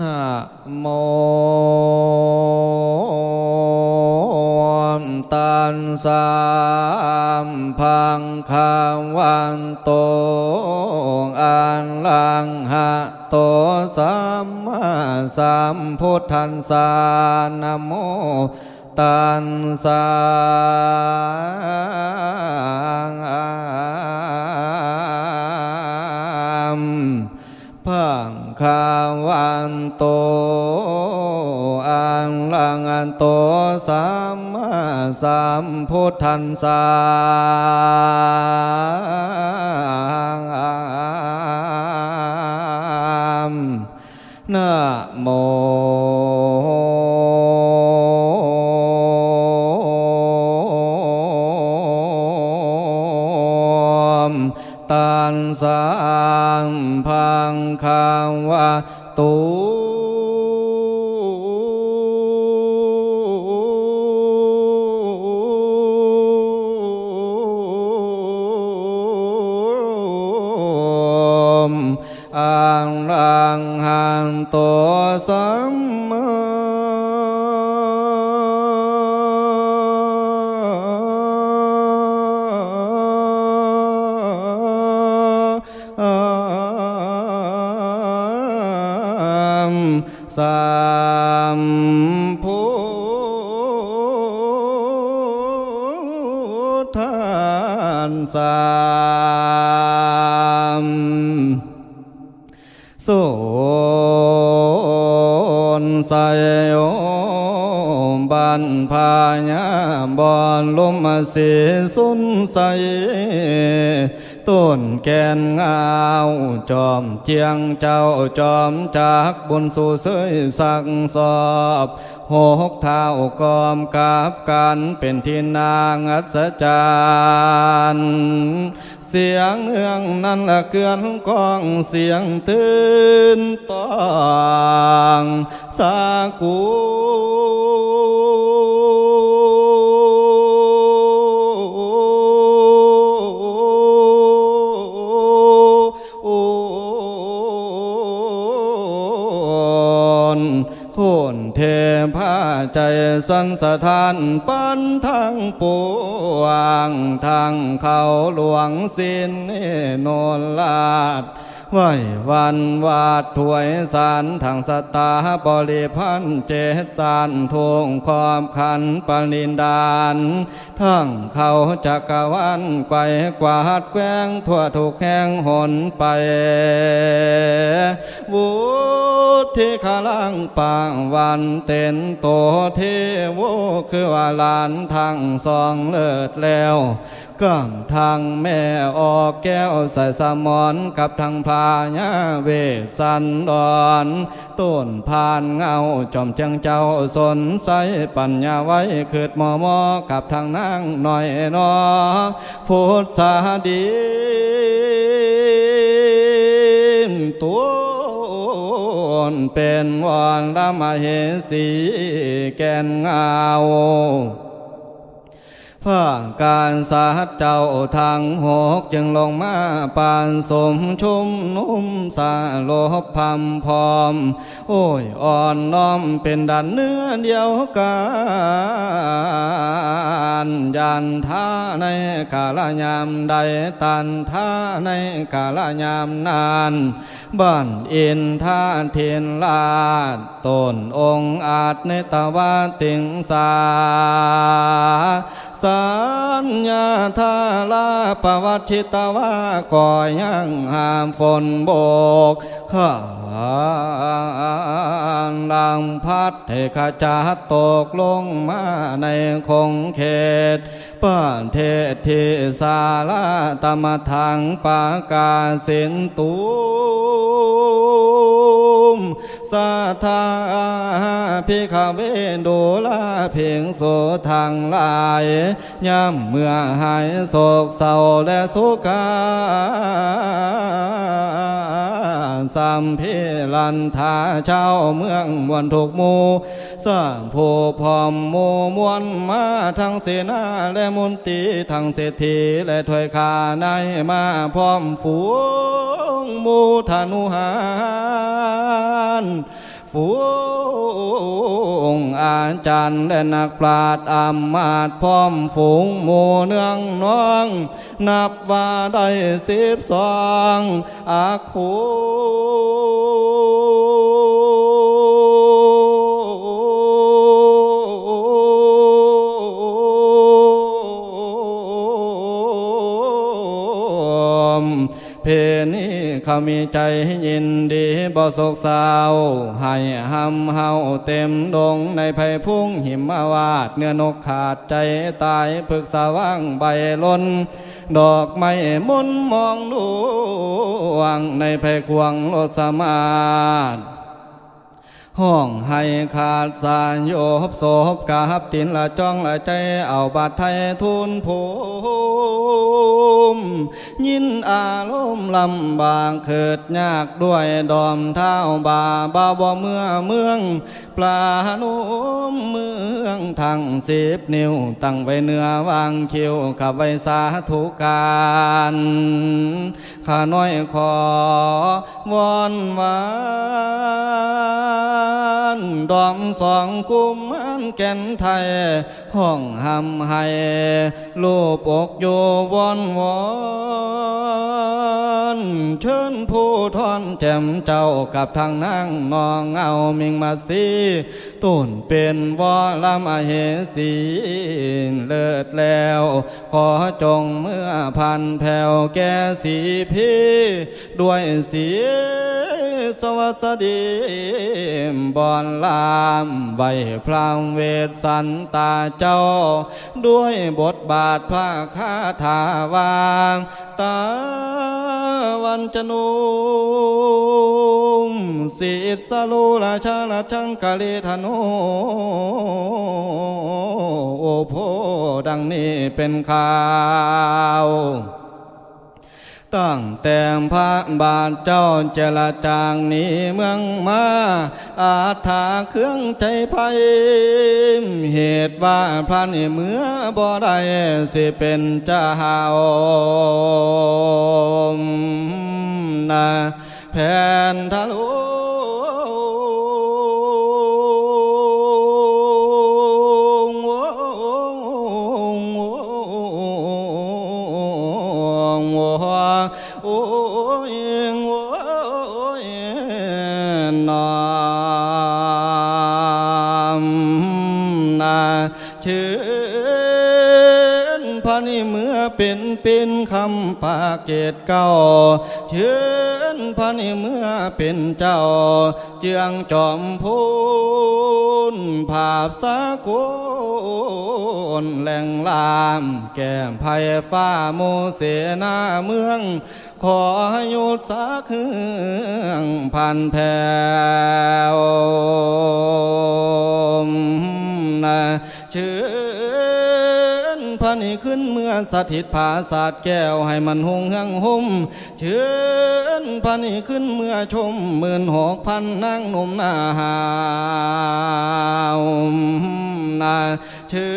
นะโมตันสามพังคาวันโตอันลังหะโตสัมมาสัมพุทธันสานะโมตันสามพัง คาวันโตอังลังอันโตสัมมาสัมพุทธันสามนะโม สุนไสยบันพายาบอนลมเสีสุนใสต้นแกนงาวจอมเจียงเจ้าจอมจากบนสู่เสยสักสอบ หกเท้ากอมกับกันเป็นที่นางอัศจรรย์เสียงเอื้องนั้นละเกือนกองเสียงตื่นตองสากู ใจสันสถานปันทางปวงทางเขาหลวงสินโนนลาดไหววันวาดถวยสารทางสตาบริพันธ์เจสารทวงความขันปรินดานทั้งเขาจักรวันไกวกวาดแกว้งทั่วทุกแห่งหนไปวุ ฒิขลังปางวันเต็นโตเทโวคือว่าลานทางสองเลิศแล้วก้ามทางแม่ออกแก้วใส่สมอนกับทางพาญาเวสันดอนต้นพานเงาจอมเจียงเจ้าสนใสปัญญาไว้เกิดมอมอกับทางนางหน่อยนอพุทธาดีนตัว เป็นวันละมาเหสีแกนเงาภาคการสาหัสเจ้าทางหกจึงลงมาปานสมชุมนุ่มสาโลบพำพร้อม โอ้ยอ่อนน้อมเป็นดันเนื้อเดียวกัน ยันท่าในกาลยามใดตันท่าในกาลยามนานบ้านอินท่าเทียนลาตนองอาจในตะวันติงสาสัญญาทาลาปวัชิตวาก่อยังหามฝนโบกข้าลังพัดให้ขจาตกลงมาในคงเขตป้านเทศทิสาลาตมทางปากาสินตูมสาธาพิขเวโดลาเพียงโสทางลายย่ำเมื่อหายโศกเศร้าและสุกา สัมเพลันทาเจ้าเมืองมวลถูกมูสร้างผู้พร้อมมูมวลมาทั้งเสนาและมนตีทั้งเศรษฐีและถวยคาในมาพร้อมฝูงมูธนุหาร ฝูงอาจารย์และนักปราชญ์อามาตพร้อมฝูงหมู่เนืองน้อง นับว่าได้สิบสองอาคู มีใจยินดีบ่โศกเศร้าให้หำเฮาเต็มดงในภัยพุ่งหิมาวาดเนื้อนกขาดใจตายผึกสาว่างใบล้น ดอกไม้มนมองดวงในภัยควงรถสามาธ ห้องให้ขาดสารโยบโสบกาบตินละจ้องละใจเอาบาดไทยทุนภูมยินอารมณ์ลำบากเกิดยากด้วยดอมเท้าบาบาบ่เมื่อเมืองปลาโนุมเมืองทางสิบนิ้วตั้งไว้เนื้อวางคิวขับไว้สาธุการข้าน้อยขอวอนวาน ดอมสองกุมอันแก่นไทย ห้องหำให้ลูปอกโยวอนวอน เชิญผู้ทอนแจ่มเจ้ากับทางนั่งนองเอามิงมาสีตุ่นเป็นวอลำอเหสีเลิศแล้ว ขอจงเมื่อพันแผ่วแก่สีพีด้วยเสียสวัสดีบอนลามไว้พรางเวทสันตาเจ้า ด้วยบทบาทพระคาถาวางตา วันจนุมสิทสโลราชาลชังกะเลธโนโอโพดังนี้เป็นข่าวตั้งแต่พระบาทเจ้าเจรจางนี้เมืองมาอาถาเครื่องใจภัย ตว่าพระนี่เมื่อบ่ได้สิเป็นเจ้านะแผ่นทะลุ เป็นเป็นคำปาเกตเก้าเชิญพระนี่เมื่อเป็นเจ้า เจืองจอมพูนภาพสากุลแหล่งลามแก้มภัยฟ้าโมเสนาเมือง ขอหยุดสักเครื่องพันแผ่วนะเชิญ พระนี่ขึ้นเมื่อสถิตผาศาสตร์แก้วให้มันหงหังห่มเชิญพระนี่ขึ้นเมื่อชมหมื่นหกพันนั่งนมหน้าหาวนาเชิ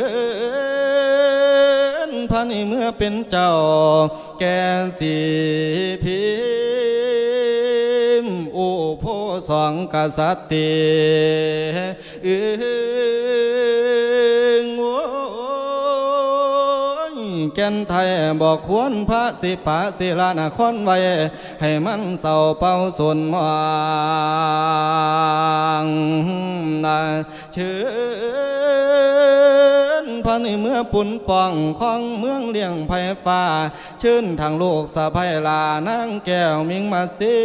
ญพระนี่เมื่อเป็นเจ้าแก่สีพิมโอโพสองกษัตริย์ แก่นไทยบอกควรพระสิปาศิลานครไว้ ให้มันเศร้าเป่าสนวางนาเชิญพระนี่เมื่อปุ่นป่องของเมืองเลี้ยงไผ่ฟ้า ชื่นทางโลกสะพายลานางแก้วมิงมาสิ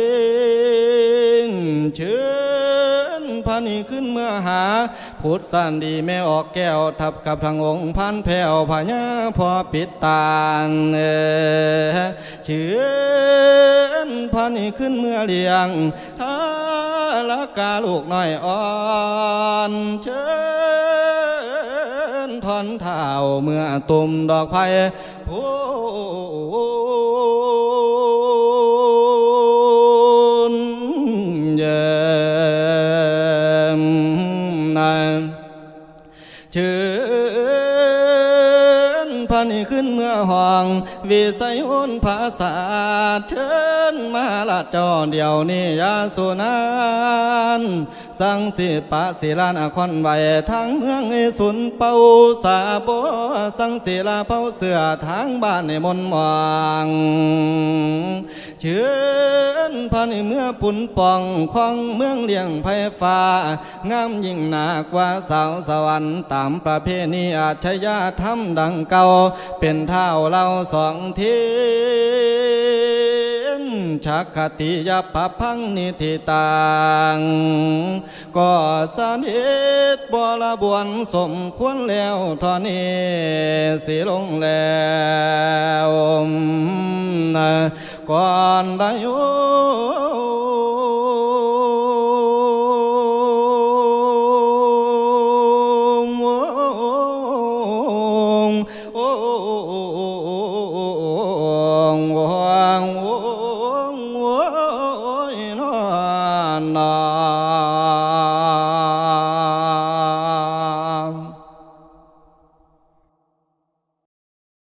งเชิญ พระนี่ขึ้นเมื่อหา พุทธสันดีแม่ออกแก้วทับกับทางองค์พันแผ่วพญาพอปิดตาเออเชิญพระนี่ขึ้นเมื่อเลี้ยงท้าละกาลูกน้อยอ่อนเชิญทอนเท้าเมื่อตุ่มดอกไผ่พู เชิญพันขึ้นเมื่อห่องวิสัยอนภาษาเชิญมาละจอเดียวนี้ยาสุนานสังสิปะศิลานครไวทั้งเมืองไอสุนเป่าสาบ สังศิลาเผาเสือทางบ้านในมนมองเชิญพันเมื่อปุ่นปองของเมืองเลี้ยงไพฟ้างามยิ่งหนากว่าสาวสวรรค์ตามประเพณีอาชญาธรรมดังเก่าเป็นเท่าเราสองทีม ชักคติยาภพังนิธิตังก็สนิทบรบวนสมควรแล้วทอนี้สิลงแล้วนะก่อนได้โย